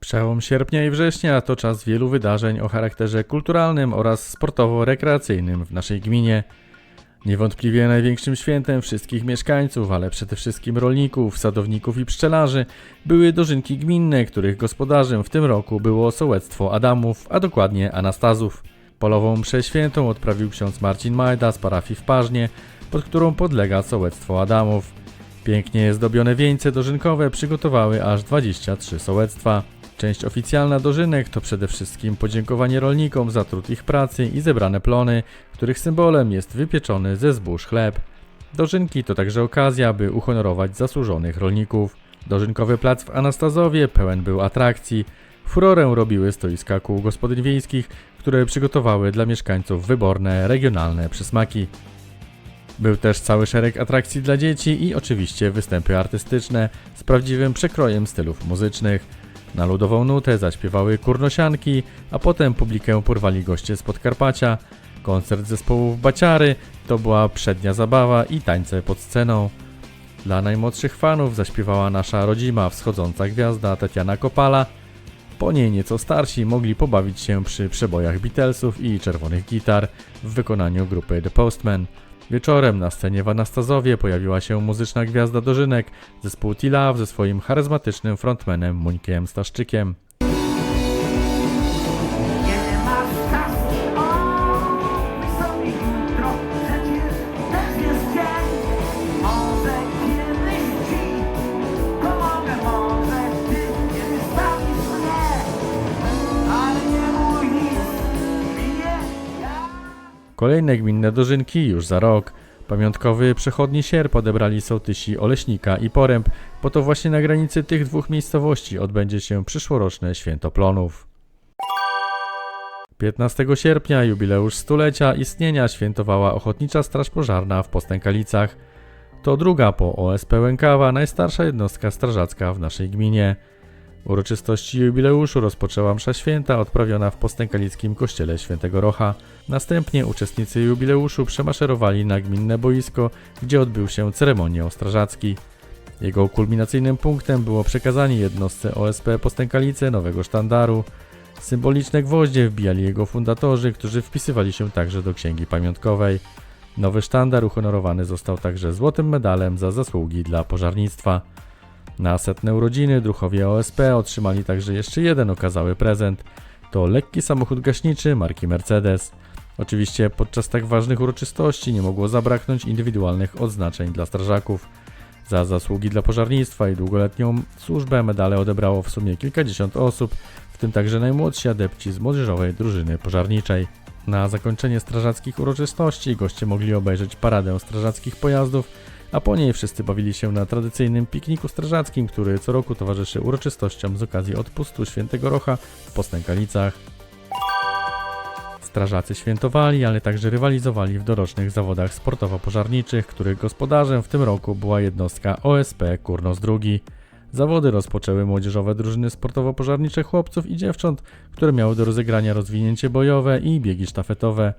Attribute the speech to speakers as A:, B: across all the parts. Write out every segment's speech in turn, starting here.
A: Przełom sierpnia i września to czas wielu wydarzeń o charakterze kulturalnym oraz sportowo-rekreacyjnym w naszej gminie. Niewątpliwie największym świętem wszystkich mieszkańców, ale przede wszystkim rolników, sadowników i pszczelarzy były dożynki gminne, których gospodarzem w tym roku było sołectwo Adamów, a dokładnie Anastazów. Polową mszę świętą odprawił ksiądz Marcin Majda z parafii w Parznie, pod którą podlega sołectwo Adamów. Pięknie zdobione wieńce dożynkowe przygotowały aż 23 sołectwa. Część oficjalna dożynek to przede wszystkim podziękowanie rolnikom za trud ich pracy i zebrane plony, których symbolem jest wypieczony ze zbóż chleb. Dożynki to także okazja, by uhonorować zasłużonych rolników. Dożynkowy plac w Anastazowie pełen był atrakcji. Furorę robiły stoiska kół gospodyń wiejskich, które przygotowały dla mieszkańców wyborne, regionalne przysmaki. Był też cały szereg atrakcji dla dzieci i oczywiście występy artystyczne z prawdziwym przekrojem stylów muzycznych. Na ludową nutę zaśpiewały kurnosianki, a potem publikę porwali goście z Podkarpacia. Koncert zespołów Baciary to była przednia zabawa i tańce pod sceną. Dla najmłodszych fanów zaśpiewała nasza rodzima wschodząca gwiazda Tatiana Kopala. Po niej nieco starsi mogli pobawić się przy przebojach Beatlesów i czerwonych gitar w wykonaniu grupy The Postman. Wieczorem na scenie w Anastazowie pojawiła się muzyczna gwiazda dożynek, zespół T-Love ze swoim charyzmatycznym frontmanem Muńkiem Staszczykiem. Kolejne gminne dożynki już za rok. Pamiątkowy przechodni sierp odebrali sołtysi Oleśnika i Poręb, bo to właśnie na granicy tych dwóch miejscowości odbędzie się przyszłoroczne Święto Plonów. 15 sierpnia jubileusz stulecia istnienia świętowała Ochotnicza Straż Pożarna w Postękalicach. To druga po OSP Łękawa najstarsza jednostka strażacka w naszej gminie. Uroczystości jubileuszu rozpoczęła msza święta odprawiona w postękalickim kościele świętego Rocha. Następnie uczestnicy jubileuszu przemaszerowali na gminne boisko, gdzie odbył się ceremoniał strażacki. Jego kulminacyjnym punktem było przekazanie jednostce OSP Postękalice nowego sztandaru. Symboliczne gwoździe wbijali jego fundatorzy, którzy wpisywali się także do księgi pamiątkowej. Nowy sztandar uhonorowany został także złotym medalem za zasługi dla pożarnictwa. Na setne urodziny druchowie OSP otrzymali także jeszcze jeden okazały prezent. To lekki samochód gaśniczy marki Mercedes. Oczywiście podczas tak ważnych uroczystości nie mogło zabraknąć indywidualnych odznaczeń dla strażaków. Za zasługi dla pożarnictwa i długoletnią służbę medale odebrało w sumie kilkadziesiąt osób, w tym także najmłodsi adepci z młodzieżowej drużyny pożarniczej. Na zakończenie strażackich uroczystości goście mogli obejrzeć paradę strażackich pojazdów, a po niej wszyscy bawili się na tradycyjnym pikniku strażackim, który co roku towarzyszy uroczystościom z okazji odpustu Świętego Rocha w Postękalicach. Strażacy świętowali, ale także rywalizowali w dorocznych zawodach sportowo-pożarniczych, których gospodarzem w tym roku była jednostka OSP Kurnos II. Zawody rozpoczęły młodzieżowe drużyny sportowo-pożarnicze chłopców i dziewcząt, które miały do rozegrania rozwinięcie bojowe i biegi sztafetowe.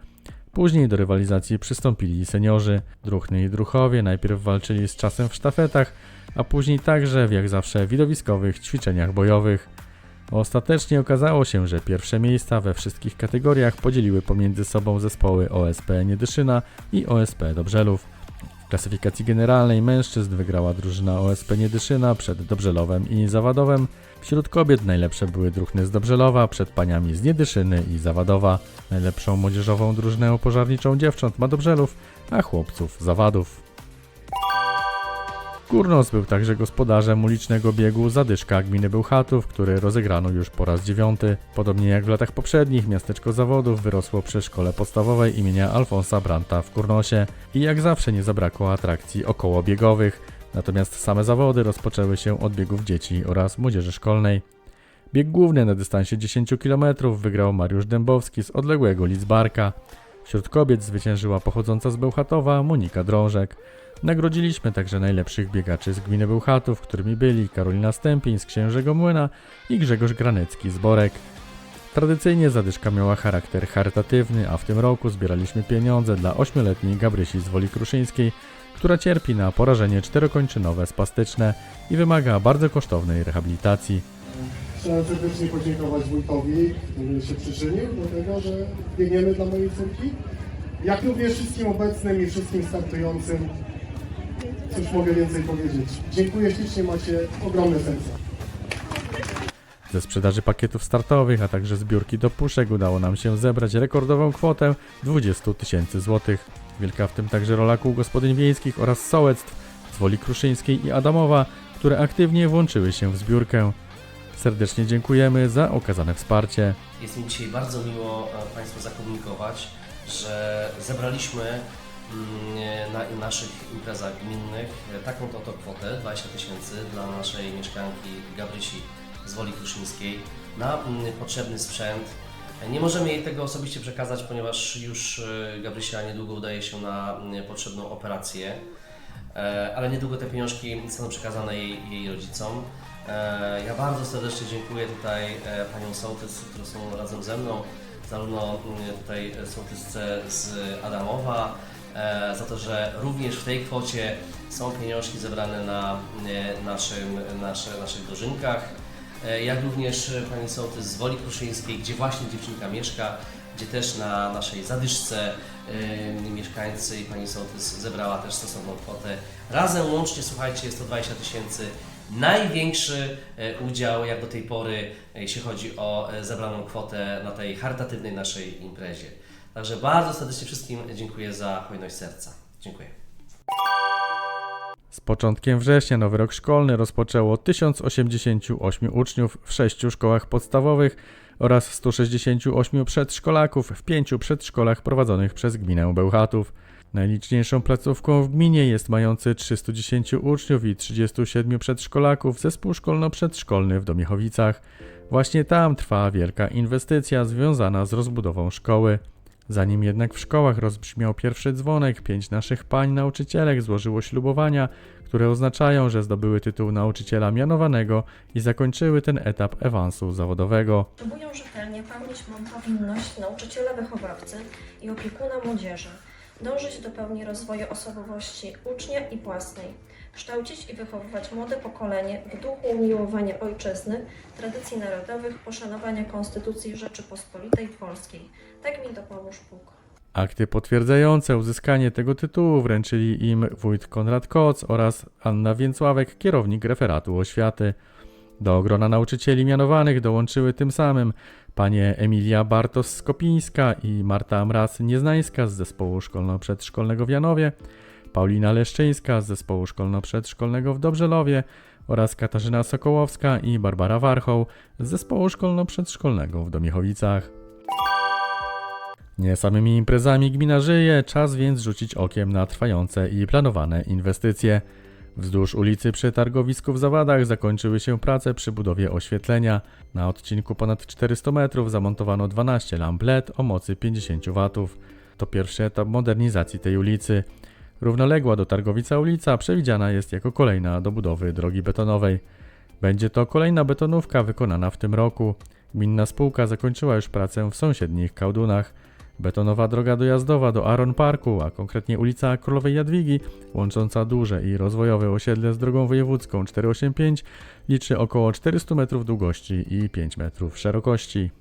A: Później do rywalizacji przystąpili seniorzy. Druhny i druchowie najpierw walczyli z czasem w sztafetach, a później także, w jak zawsze, widowiskowych ćwiczeniach bojowych. Ostatecznie okazało się, że pierwsze miejsca we wszystkich kategoriach podzieliły pomiędzy sobą zespoły OSP Niedyszyna i OSP Dobrzelów. W klasyfikacji generalnej mężczyzn wygrała drużyna OSP Niedyszyna przed Dobrzelowem i Zawadowem. Wśród kobiet najlepsze były druhny z Dobrzelowa przed paniami z Niedyszyny i Zawadowa. Najlepszą młodzieżową drużynę pożarniczą dziewcząt ma Dobrzelów, a chłopców Zawadów. Kurnos był także gospodarzem ulicznego biegu Zadyszka gminy Bełchatów, który rozegrano już po raz dziewiąty. Podobnie jak w latach poprzednich, miasteczko zawodów wyrosło przy szkole podstawowej imienia Alfonsa Branta w Kurnosie i jak zawsze nie zabrakło atrakcji okołobiegowych. Natomiast same zawody rozpoczęły się od biegów dzieci oraz młodzieży szkolnej. Bieg główny na dystansie 10 km wygrał Mariusz Dębowski z odległego Lidzbarka. Wśród kobiet zwyciężyła pochodząca z Bełchatowa Monika Drążek. Nagrodziliśmy także najlepszych biegaczy z gminy Bełchatów, którymi byli Karolina Stępień z Księżego Młyna i Grzegorz Granecki z Borek. Tradycyjnie zadyszka miała charakter charytatywny, a w tym roku zbieraliśmy pieniądze dla ośmioletniej Gabrysi z Woli Kruszyńskiej, która cierpi na porażenie czterokończynowe spastyczne i wymaga bardzo kosztownej rehabilitacji.
B: Chciałem serdecznie podziękować wójtowi, który się przyczynił do tego, że biegniemy dla mojej córki. Jak również wszystkim obecnym i wszystkim startującym. Cóż mogę więcej powiedzieć. Dziękuję ślicznie, macie ogromne serce.
A: Ze sprzedaży pakietów startowych, a także zbiórki do puszek udało nam się zebrać rekordową kwotę 20 tysięcy złotych. Wielka w tym także rola kół gospodyń wiejskich oraz sołectw z Woli Kruszyńskiej i Adamowa, które aktywnie włączyły się w zbiórkę. Serdecznie dziękujemy za okazane wsparcie.
C: Jest mi dzisiaj bardzo miło e, Państwu zakomunikować, że zebraliśmy mm, na naszych imprezach gminnych e, taką to oto kwotę 20 tysięcy dla naszej mieszkanki Gabrysi z Woli Kruszyńskiej na mm, potrzebny sprzęt. E, Nie możemy jej tego osobiście przekazać, ponieważ już e, Gabrysia niedługo udaje się na mm, potrzebną operację. E, ale niedługo te pieniążki zostaną przekazane jej, jej rodzicom. E, Ja bardzo serdecznie dziękuję tutaj e, paniom sołtys, które są razem ze mną, zarówno tutaj sołtysce z Adamowa, e, za to, że również w tej kwocie są pieniążki zebrane na e, naszym, nasze, naszych dożynkach, E, jak również e, pani sołtys z Woli Kruszyńskiej, gdzie właśnie dziewczynka mieszka, gdzie też na naszej zadyszce y, mieszkańcy i pani sołtys zebrała też stosowną kwotę. Razem łącznie, słuchajcie, jest to 20 tysięcy. Największy e, udział jak do tej pory, e, jeśli chodzi o e, zebraną kwotę na tej charytatywnej naszej imprezie. Także bardzo serdecznie wszystkim dziękuję za hojność serca. Dziękuję.
A: Z początkiem września nowy rok szkolny rozpoczęło 1088 uczniów w 6 szkołach podstawowych oraz 168 przedszkolaków w 5 przedszkolach prowadzonych przez gminę Bełchatów. Najliczniejszą placówką w gminie jest mający 310 uczniów i 37 przedszkolaków zespół szkolno-przedszkolny w Domiechowicach. Właśnie tam trwa wielka inwestycja związana z rozbudową szkoły. Zanim jednak w szkołach rozbrzmiał pierwszy dzwonek, pięć naszych pań nauczycielek złożyło ślubowania, które oznaczają, że zdobyły tytuł nauczyciela mianowanego i zakończyły ten etap awansu zawodowego.
D: Próbują rzetelnie pełnić mą powinność nauczyciela wychowawcy i opiekuna młodzieży, dążyć do pełni rozwoju osobowości ucznia i własnej, kształcić i wychowywać młode pokolenie w duchu umiłowania ojczyzny, tradycji narodowych, poszanowania Konstytucji Rzeczypospolitej Polskiej. Tak mi dopomóż Bóg.
A: Akty potwierdzające uzyskanie tego tytułu wręczyli im wójt Konrad Koc oraz Anna Więcławek, kierownik referatu oświaty. Do grona nauczycieli mianowanych dołączyły tym samym panie Emilia Bartos-Skopińska i Marta Mraz-Nieznańska z zespołu szkolno-przedszkolnego w Janowie, Paulina Leszczyńska z zespołu szkolno-przedszkolnego w Dobrzelowie oraz Katarzyna Sokołowska i Barbara Warchoł z zespołu szkolno-przedszkolnego w Domiechowicach. Nie samymi imprezami gmina żyje, czas więc rzucić okiem na trwające i planowane inwestycje. Wzdłuż ulicy przy targowisku w Zawadach zakończyły się prace przy budowie oświetlenia. Na odcinku ponad 400 metrów zamontowano 12 lamp LED o mocy 50 W. To pierwszy etap modernizacji tej ulicy. Równoległa do Targowica ulica przewidziana jest jako kolejna do budowy drogi betonowej. Będzie to kolejna betonówka wykonana w tym roku. Gminna spółka zakończyła już pracę w sąsiednich Kałdunach. Betonowa droga dojazdowa do Aron Parku, a konkretnie ulica Królowej Jadwigi, łącząca duże i rozwojowe osiedle z drogą wojewódzką 485, liczy około 400 metrów długości i 5 metrów szerokości.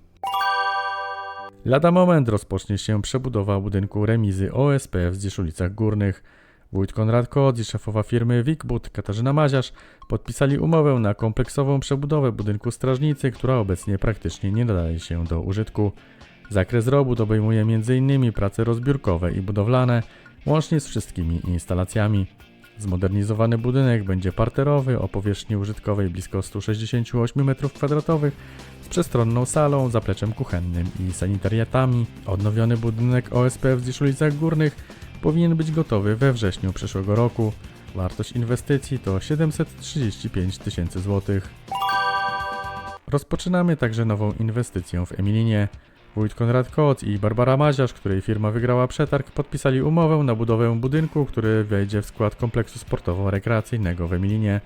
A: Lada moment rozpocznie się przebudowa budynku remizy OSP w Zdzieszulicach Górnych. Wójt Konrad Kodz i szefowa firmy Wikbud Katarzyna Maziarz podpisali umowę na kompleksową przebudowę budynku strażnicy, która obecnie praktycznie nie nadaje się do użytku. Zakres robót obejmuje m.in. prace rozbiórkowe i budowlane, łącznie z wszystkimi instalacjami. Zmodernizowany budynek będzie parterowy o powierzchni użytkowej blisko 168 m2 z przestronną salą, zapleczem kuchennym i sanitariatami. Odnowiony budynek OSP w Ziszulicach Górnych powinien być gotowy we wrześniu przyszłego roku. Wartość inwestycji to 735 tysięcy złotych. Rozpoczynamy także nową inwestycję w Emilinie. Wójt Konrad Koc i Barbara Maziarz, której firma wygrała przetarg, podpisali umowę na budowę budynku, który wejdzie w skład kompleksu sportowo-rekreacyjnego w Emilinie.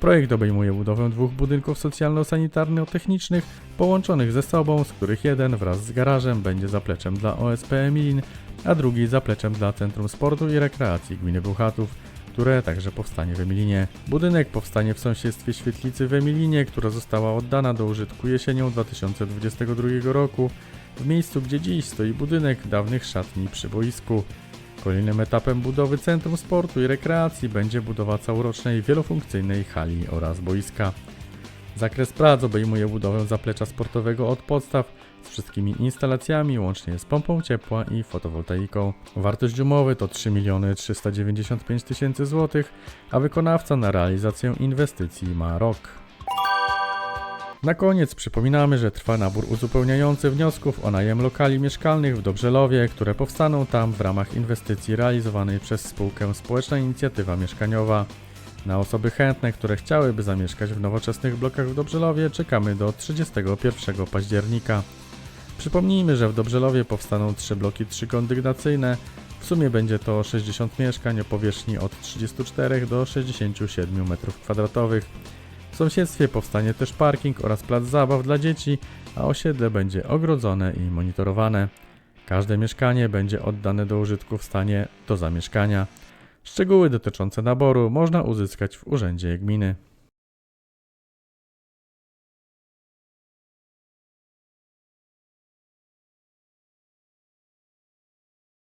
A: Projekt obejmuje budowę dwóch budynków socjalno-sanitarno-technicznych połączonych ze sobą, z których jeden wraz z garażem będzie zapleczem dla OSP Emilin, a drugi zapleczem dla Centrum Sportu i Rekreacji Gminy Bełchatów, które także powstanie w Emilinie. Budynek powstanie w sąsiedztwie świetlicy w Emilinie, która została oddana do użytku jesienią 2022 roku, w miejscu gdzie dziś stoi budynek dawnych szatni przy boisku. Kolejnym etapem budowy Centrum Sportu i Rekreacji będzie budowa całorocznej wielofunkcyjnej hali oraz boiska. Zakres prac obejmuje budowę zaplecza sportowego od podstaw z wszystkimi instalacjami, łącznie z pompą ciepła i fotowoltaiką. Wartość umowy to 3 395 tysięcy złotych, a wykonawca na realizację inwestycji ma rok. Na koniec przypominamy, że trwa nabór uzupełniający wniosków o najem lokali mieszkalnych w Dobrzelowie, które powstaną tam w ramach inwestycji realizowanej przez spółkę Społeczna Inicjatywa Mieszkaniowa. Na osoby chętne, które chciałyby zamieszkać w nowoczesnych blokach w Dobrzelowie, czekamy do 31 października. Przypomnijmy, że w Dobrzelowie powstaną trzy bloki trzykondygnacyjne. W sumie będzie to 60 mieszkań o powierzchni od 34 do 67 m2. W sąsiedztwie powstanie też parking oraz plac zabaw dla dzieci, a osiedle będzie ogrodzone i monitorowane. Każde mieszkanie będzie oddane do użytku w stanie do zamieszkania. Szczegóły dotyczące naboru można uzyskać w Urzędzie Gminy.